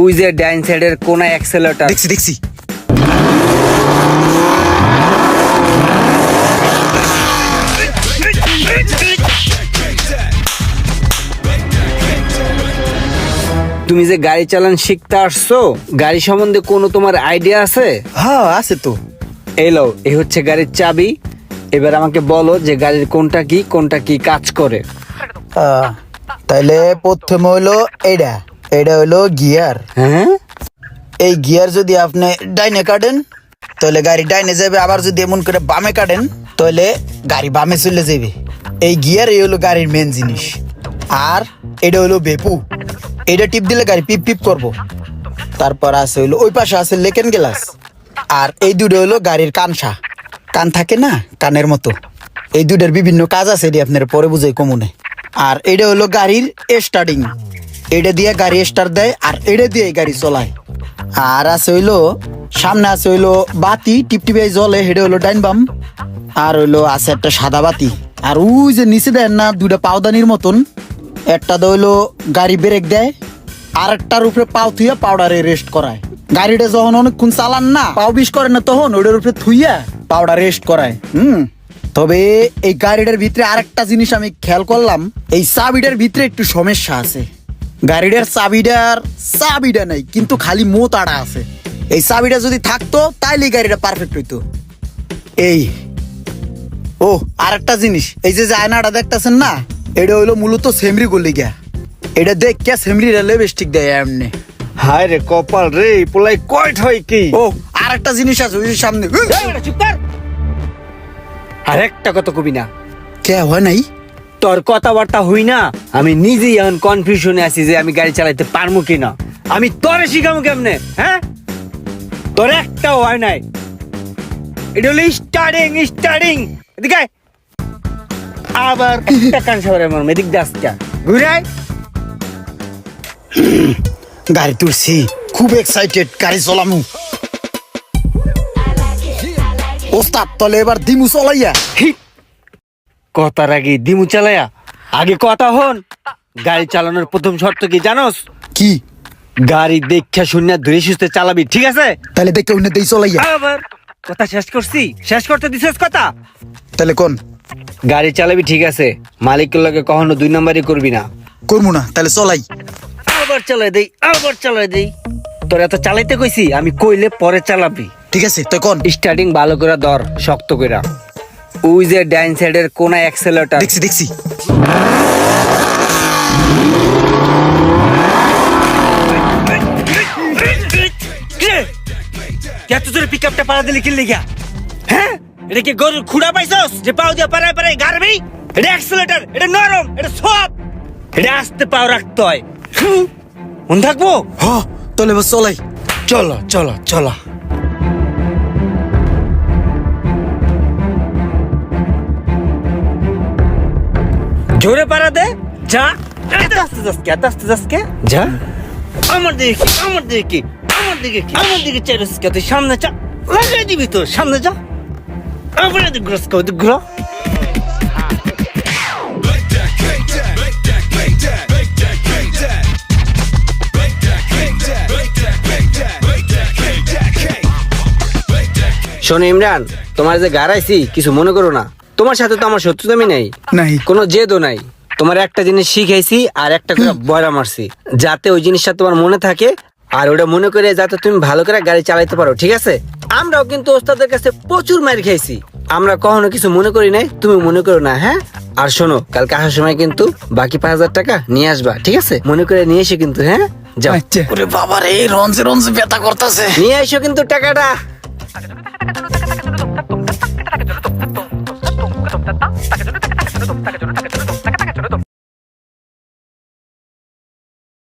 ওই যে ডাইন সাইডের কোনা অ্যাক্সেলেটর। দেখছি দেখছি। তুমি যে গাড়ি চালান শিখতে আসছো গাড়ি সম্বন্ধে কোনো তোমার আইডিয়া আছে? হ্যাঁ আছে তো। এই এলো এই হচ্ছে গাড়ির চাবি। এবার আমাকে বলো যে গাড়ির কোনটা কি কোনটা কি কাজ করে। আহ, তাইলে প্রথমে হইল এইটা এইটা হইল গিয়ার। হ্যাঁ? এই গিয়ার যদি আপনি ডাইনে কাটেন তাহলে গাড়ি ডাইনে যাবে আবার যদি এমন করে বামে কাটেন তাহলে গাড়ি বামে চলে যাবে। এই গিয়ার এই হলো গাড়ির মেন জিনিস। আর এটা হলো বেপু। এটা টিপ দিলে গাড়ি পিপ পিপ করব। তারপর আছে হইল ওই পাশে আছে লেকেন গ্লাস। আর এই দুটো হলো গাড়ির কানসা। কান থাকে না কানের মতো। এই দুটার বিভিন্ন কাজ আছে এটি আপনার পরে বুঝাই কমুনে। আর এটা হলো গাড়ির স্টার্টিং এটা দিয়ে গাড়ি স্টার্ট দেয় আর এটা দিয়ে গাড়ি চলায়। আর আছে হইল, সামনে আছে হইল বাতি টিপ টিপে জ্বলে হেডে হইল ডাইন বাম। আর হইল আছে একটা সাদা বাতি। আর ওই যে নিচে দেন না, দুইটা পাওদানির মতন। একটা হইল গাড়ি ব্রেক দেয়, আর একটার উপরে পাও থুইয়া পাউডারে রেস্ট করায়। গাড়িটা যখন অনেকক্ষণ চালান না, পাও বিষ করে না তখন ওটার উপরে থুইয়া পাউডার রেস্ট করায়। হুম? তবে এই গাড়িটার ভিতরে আরেকটা জিনিস আমি খেয়াল করলাম, এই চাবিটার ভিতরে একটু সমস্যা আছে। গাড়িটার চাবিটার চাবিটা নাই কিন্তু খালি মোতাটা আছে। এই চাবিটা যদি থাকতো তাইলে গাড়িটা পারফেক্ট হইতো। এই ও আর একটা জিনিস এই যে আয়নাটা দেখতেছেন না এটা হইল মূলত সেমরি গলি গিয়া এটা দেখ কে সেমরি রেলে বেস্টিক দেয় এমনি। হায় রে কপাল রে পোলাই কয়ট হয় কি? ও আর একটা জিনিস আছে ওই সামনে চুপ কর। আর একটা কথা কবি না। কে হয় নাই? তোর কথাবার্তা হই না আমি নিজেই এখন কনফিউশনে আছি যে আমি গাড়ি চালাইতে পারব কিনা। আমি তোরে শিখাবো কেমনে হ্যাঁ? তোর একটাও হয় নাই। এটা হলো স্টার্টিং স্টার্টিং এদিকে আবার একটা কান সাবারে আমার এদিক দাসটা ঘুরাই গাড়ি তুলছি খুব এক্সাইটেড গাড়ি চলামু। ওস্তাদ তলে এবার দিমু চলাইয়া। কথার আগে দিমু চালায়া আগে কথা হন। গাড়ি চালানোর প্রথম শর্ত কি জানোস? কি? গাড়ি দেখা শূন্য ধরে সুস্থে চালাবি ঠিক আছে? তাহলে দেখে উন্নত দেই চলাইয়া। আবার কথা শেষ করছি শেষ করতে দিছিস কথা? তাহলে কোন? গাড়ি চালাবি ঠিক আছে। মালিকের লগে কখনো দুই নাম্বারই করবি না। করব না তাহলে চলাই। আবার চালাই দেই আবার চালাই দেই। তোর এত চালাইতে কইছি আমি কইলে পরে চালাবি। ঠিক আছে তুই কোন? স্টার্টিং ভালো করে ধর শক্ত করে ওই যে ডাইন সাইডের কোনা অ্যাক্সেলেটর দেখছি দেখছি। এত জোরে পিক আপটা পাড়া দিলি কিনলি গা হ্যাঁ? এটা কি গরুর খুঁড়া পাইছস? যে পাও দিয়ে পাড়ায় পাড়ায় গাড়বি? এটা অ্যাক্সেলেটর এটা নরম এটা সব। এটা আস্তে পাও রাখতে হয়। মন থাকব? হ তাহলে এবার চলাই। চলো চলো চলো। জোরে পাড়া দে। যা। এত আস্তে যাসকে এত আস্তে যাসকে। যা। আমার দিকে কি আমার দিকে কি আমার দিকে কি আমার দিকে চাইছিস কে তুই সামনে চা লাগাই দিবি তো সামনে যা। আবার এদিক ঘুরস কে ওদিক ঘুরো। শোনো ইমরান তোমার যে গাড়াইছি কিছু মনে করো না। তোমার সাথে তো আমার শত্রুতামি নেই। নাই। কোনো জেদও নাই। তোমার একটা জিনিস শিখাইছি আর একটা করে বয়রা মারছি। যাতে ওই জিনিসটা তোমার মনে থাকে আর ওটা মনে করে যাতে তুমি ভালো করে গাড়ি চালাইতে পারো ঠিক আছে? আমরাও কিন্তু ওস্তাদের কাছে প্রচুর মার খাইছি। আমরা কখনো কিছু মনে করি নাই তুমি মনে করো না হ্যাঁ? আর শোনো কালকে আসার সময় কিন্তু বাকি পাঁচ হাজার টাকা নিয়ে আসবা ঠিক আছে? মনে করে নিয়ে এসে কিন্তু হ্যাঁ? যাও। আচ্ছা। ওরে বাবা রে রঞ্জে রঞ্জে ব্যথা করতেছে। নিয়ে এসো কিন্তু টাকাটা।